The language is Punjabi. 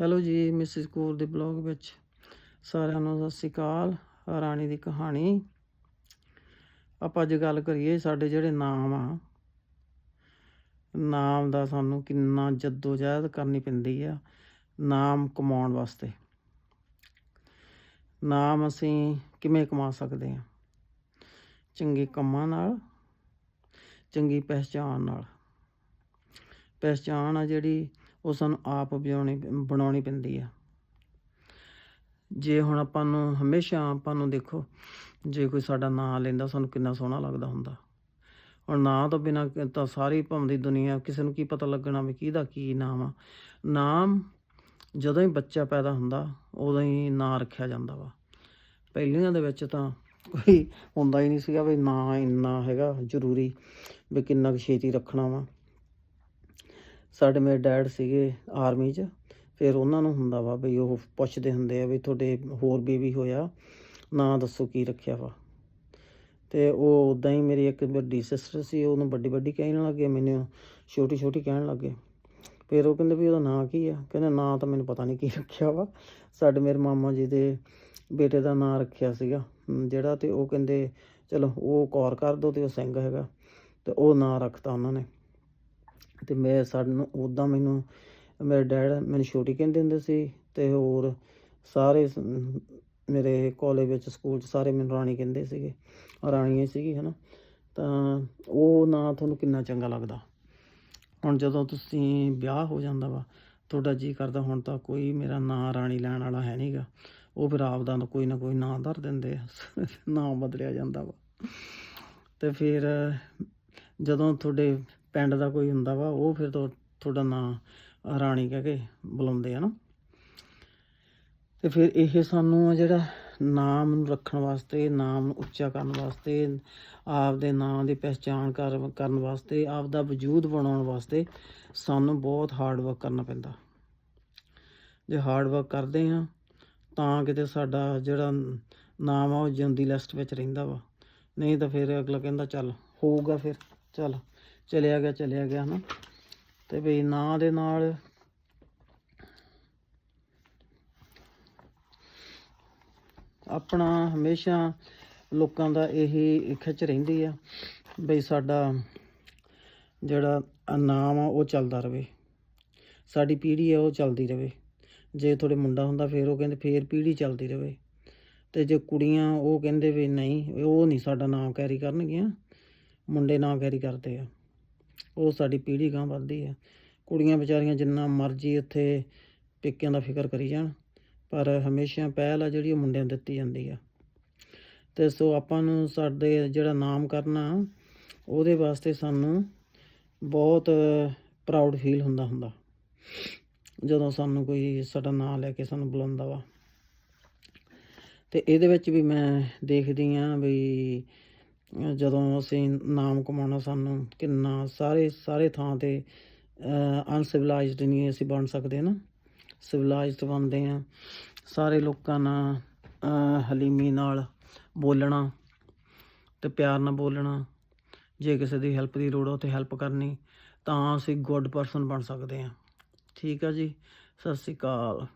ਹੈਲੋ ਜੀ, ਮਿਸਿਸ ਕੂਰ ਦੇ ਬਲੌਗ ਵਿੱਚ ਸਾਰਿਆਂ ਨੂੰ ਸਤਿ ਸ਼੍ਰੀ ਅਕਾਲ, ਰਾਣੀ ਦੀ ਕਹਾਣੀ। ਆਪਾਂ ਅੱਜ ਗੱਲ ਕਰੀਏ ਸਾਡੇ ਜਿਹੜੇ ਨਾਮ ਆ। ਨਾਮ ਦਾ ਸਾਨੂੰ ਕਿੰਨਾ ਜਹਿਦ ਕਰਨੀ ਪੈਂਦੀ ਆ, ਨਾਮ ਕਮਾਉਣ ਵਾਸਤੇ। ਨਾਮ ਅਸੀਂ ਕਿਵੇਂ ਕਮਾ ਸਕਦੇ ਹਾਂ ਚੰਗੇ ਕੰਮਾਂ ਨਾਲ, ਚੰਗੀ ਪਹਿਚਾਣ ਨਾਲ। ਪਹਿਚਾਣ ਆ ਜਿਹੜੀ ਉਹ ਸਾਨੂੰ ਆਪ ਬਣਾਉਣੀ ਬਣਾਉਣੀ ਪੈਂਦੀ ਆ। ਜੇ ਹੁਣ ਆਪਾਂ ਨੂੰ ਹਮੇਸ਼ਾ ਆਪਾਂ ਨੂੰ ਦੇਖੋ, ਜੇ ਕੋਈ ਸਾਡਾ ਨਾਂ ਲੈਂਦਾ, ਸਾਨੂੰ ਕਿੰਨਾ ਸੋਹਣਾ ਲੱਗਦਾ ਹੁੰਦਾ। ਹੁਣ ਨਾਂ ਤੋਂ ਬਿਨਾ ਤਾਂ ਸਾਰੀ ਭੰਦੀ ਦੁਨੀਆ ਕਿਸੇ ਨੂੰ ਕੀ ਪਤਾ ਲੱਗਣਾ ਵੀ ਕਿਹਦਾ ਕੀ ਨਾਮ ਆ। ਨਾਮ ਜਦੋਂ ਹੀ ਬੱਚਾ ਪੈਦਾ ਹੁੰਦਾ, ਉਦੋਂ ਹੀ ਨਾਂ ਰੱਖਿਆ ਜਾਂਦਾ ਵਾ। ਪਹਿਲੀਆਂ ਦੇ ਵਿੱਚ ਤਾਂ ਕੋਈ ਹੁੰਦਾ ਹੀ ਨਹੀਂ ਸੀਗਾ ਵੀ ਨਾਂ ਇੰਨਾ ਹੈਗਾ ਜ਼ਰੂਰੀ ਵੀ ਕਿੰਨਾ ਕੁ ਛੇਤੀ ਰੱਖਣਾ ਵਾ। ਸਾਡੇ ਮੇਰੇ ਡੈਡ ਸੀਗੇ ਆਰਮੀ 'ਚ, ਫਿਰ ਉਹਨਾਂ ਨੂੰ ਹੁੰਦਾ ਵਾ ਬਈ ਉਹ ਪੁੱਛਦੇ ਹੁੰਦੇ ਆ ਵੀ ਤੁਹਾਡੇ ਹੋਰ ਬੇਬੀ ਹੋਇਆ, ਨਾਂ ਦੱਸੋ ਕੀ ਰੱਖਿਆ ਵਾ। ਤੇ ਉਹ ਉਦਾਂ ਹੀ ਮੇਰੀ ਇੱਕ ਵੱਡੀ ਸਿਸਟਰ ਸੀ, ਉਹਨੂੰ ਵੱਡੀ ਵੱਡੀ ਕਹਿਣ ਲੱਗੇ ਮੈਨੂੰ, ਛੋਟੀ ਛੋਟੀ ਕਹਿਣ ਲੱਗੇ। ਫਿਰ ਉਹ ਕਹਿੰਦੇ ਵੀ ਉਹਦਾ ਨਾਂ ਕੀ ਆ? ਕਹਿੰਦੇ ਨਾਂ ਤਾਂ ਮੈਨੂੰ ਪਤਾ ਨਹੀਂ ਕੀ ਰੱਖਿਆ ਵਾ। ਸਾਡੇ ਮੇਰੇ ਮਾਮਾ ਜੀ ਦੇ ਬੇਟੇ ਦਾ ਨਾਂ ਰੱਖਿਆ ਸੀਗਾ ਜਿਹੜਾ ਤੇ ਉਹ ਕਹਿੰਦੇ, ਚਲੋ ਉਹ ਕੌਰ ਕਰ ਦੋ ਤੇ ਉਹ ਸਿੰਘ ਹੈਗਾ, ਤੇ ਉਹ ਨਾਂ ਰੱਖਤਾ ਉਹਨਾਂ ਨੇ। ਤੇ ਮੈਂ ਸਾਨੂੰ ਉਦਾਂ ਮੈਨੂੰ, ਮੇਰੇ ਡੈਡ ਮੈਨੂੰ ਛੋਟੀ ਕਹਿੰਦੇ ਹੁੰਦੇ ਸੀ ਤੇ ਹੋਰ ਸਾਰੇ ਮੇਰੇ ਕਾਲਜ ਵਿੱਚ ਸਕੂਲ 'ਚ ਸਾਰੇ ਮੈਨੂੰ ਰਾਣੀ ਕਹਿੰਦੇ ਸੀਗੇ ਰਾਣੀ ਹੀ ਸੀਗੀ, ਹਨਾ? ਤਾਂ ਉਹ ਨਾਂ ਤੁਹਾਨੂੰ ਕਿੰਨਾ ਚੰਗਾ ਲੱਗਦਾ? ਹੁਣ ਜਦੋਂ ਤੁਸੀਂ ਵਿਆਹ ਹੋ ਜਾਂਦਾ ਵਾ, ਤੁਹਾਡਾ ਜੀ ਕਰਦਾ ਹੁਣ ਤਾਂ ਕੋਈ ਮੇਰਾ ਨਾਂ ਰਾਣੀ ਲੈਣ ਵਾਲਾ ਹੈ ਨਹੀਂਗਾ ਉਹ ਫਿਰ ਆਪਦਾ ਕੋਈ ਨਾ ਕੋਈ ਨਾਂ ਧਰ ਦਿੰਦੇ ਆ, ਨਾਂ ਬਦਲਿਆ ਜਾਂਦਾ ਵਾ। ਤੇ ਫਿਰ ਜਦੋਂ ਤੁਹਾਡੇ ਪਿੰਡ ਦਾ ਕੋਈ ਹੁੰਦਾ ਵਾ, ਉਹ ਫਿਰ ਤੁਹਾ- ਤੁਹਾਡਾ ਨਾਂ ਰਾਣੀ ਕਹਿ ਕੇ ਬੁਲਾਉਂਦੇ ਆ ਨਾ। ਤੇ ਫਿਰ ਇਹ ਸਾਨੂੰ ਆ ਜਿਹੜਾ ਨਾਮ ਨੂੰ ਰੱਖਣ ਵਾਸਤੇ, ਨਾਮ ਨੂੰ ਉੱਚਾ ਕਰਨ ਵਾਸਤੇ ਆਪ ਦੇ ਨਾਂ ਦੀ ਪਹਿਚਾਣ ਕਰ, ਕਰਨ ਵਾਸਤੇ ਆਪ ਦਾ ਵਜੂਦ ਬਣਾਉਣ ਵਾਸਤੇ ਸਾਨੂੰ ਬਹੁਤ ਹਾਰਡ ਵਰਕ ਕਰਨਾ ਪੈਂਦਾ। ਜੇ ਹਾਰਡ ਵਰਕ ਕਰਦੇ ਹਾਂ ਤਾਂ ਕਿਤੇ ਸਾਡਾ ਜਿਹੜਾ ਨਾਮ ਆ ਉਹ ਜਿਉਂਦੀ ਲਿਸਟ ਵਿੱਚ ਰਹਿੰਦਾ ਵਾ। ਨਹੀਂ ਤਾਂ ਫਿਰ ਅਗਲਾ ਕਹਿੰਦਾ ਚੱਲ, ਹੋਊਗਾ ਫਿਰ, ਚੱਲ। ਚਲਿਆ ਗਿਆ ਚਲਿਆ ਗਿਆ ਹਨਾ। ਤੇ ਬਈ ਨਾਂ ਦੇ ਨਾਲ ਆਪਣਾ ਹਮੇਸ਼ਾ ਲੋਕਾਂ ਦਾ ਇਹੀ ਖਿੱਚ ਰਹਿੰਦੀ ਆ ਬਈ ਸਾਡਾ ਜਿਹੜਾ ਨਾਮ ਆ, ਉਹ ਚੱਲਦਾ ਰਵੇ। ਸਾਡੀ ਪੀੜ੍ਹੀ ਆ, ਉਹ ਚੱਲਦੀ ਰਵੇ। ਜੇ ਤੁਹਾਡੇ ਮੁੰਡਾ ਹੁੰਦਾ, ਫਿਰ ਉਹ ਕਹਿੰਦੇ, ਫੇਰ ਪੀੜ੍ਹੀ ਚੱਲਦੀ ਰਵੇ। ਤੇ ਜੇ ਕੁੜੀਆਂ, ਉਹ ਕਹਿੰਦੇ ਵੀ ਨਹੀਂ, ਉਹ ਨਹੀਂ ਸਾਡਾ ਨਾਮ ਕੈਰੀ ਕਰਨਗੀਆਂ। ਮੁੰਡੇ ਨਾਂ ਕੈਰੀ ਕਰਦੇ ਆ। ਉਹ ਸਾਡੀ ਪੀੜ੍ਹੀ ਗਾਂ ਵੱਧਦੀ ਆ। ਕੁੜੀਆਂ ਵਿਚਾਰੀਆਂ ਜਿੰਨਾ ਮਰਜ਼ੀ ਉੱਥੇ ਪੇਕਿਆਂ ਦਾ ਫਿਕਰ ਕਰੀ ਜਾਣ, ਪਰ ਹਮੇਸ਼ਾ ਪਹਿਲ ਆ ਜਿਹੜੀ ਉਹ ਮੁੰਡਿਆਂ ਨੂੰ ਦਿੱਤੀ ਜਾਂਦੀ ਆ। ਤੇ ਸੋ ਆਪਾਂ ਨੂੰ ਸਾਡੇ ਜਿਹੜਾ ਨਾਮ ਕਰਨਾ ਉਹਦੇ ਵਾਸਤੇ ਸਾਨੂੰ ਬਹੁਤ ਪ੍ਰਾਊਡ ਫੀਲ ਹੁੰਦਾ ਹੁੰਦਾ। ਜਦੋਂ ਸਾਨੂੰ ਕੋਈ ਸਾਡਾ ਨਾਮ ਲੈ ਕੇ ਸਾਨੂੰ ਬੁਲਾਉਂਦਾ ਵਾ। ਤੇ ਇਹਦੇ ਵਿੱਚ ਵੀ ਮੈਂ ਦੇਖਦੀ ਆ ਵੀ ਜਦੋਂ ਅਸੀਂ ਨਾਮ ਕਮਾਉਣਾ ਸਾਨੂੰ ਕਿੰਨਾ ਸਾਰੇ ਸਾਰੇ ਥਾਂ ਤੇ ਅਨਸਿਵਲਾਈਜ਼ਡ ਨਹੀਂ ਅਸੀਂ ਬਣ ਸਕਦੇ ਨਾ। ਸਿਵਲਾਈਜ਼ਡ ਬਣਦੇ ਆ ਸਾਰੇ ਲੋਕਾਂ ਨਾਲ ਹਲੀਮੀ ਨਾਲ ਬੋਲਣਾ ਤੇ ਪਿਆਰ ਨਾਲ ਬੋਲਣਾ। ਜੇ ਕਿਸੇ ਦੀ ਹੈਲਪ ਦੀ ਲੋੜ ਹੋ ਤੇ ਹੈਲਪ ਕਰਨੀ, ਤਾਂ ਅਸੀਂ ਗੁੱਡ ਪਰਸਨ ਬਣ ਸਕਦੇ ਆ ਠੀਕ ਆ ਜੀ? ਸਤਿ ਸ਼੍ਰੀ ਅਕਾਲ।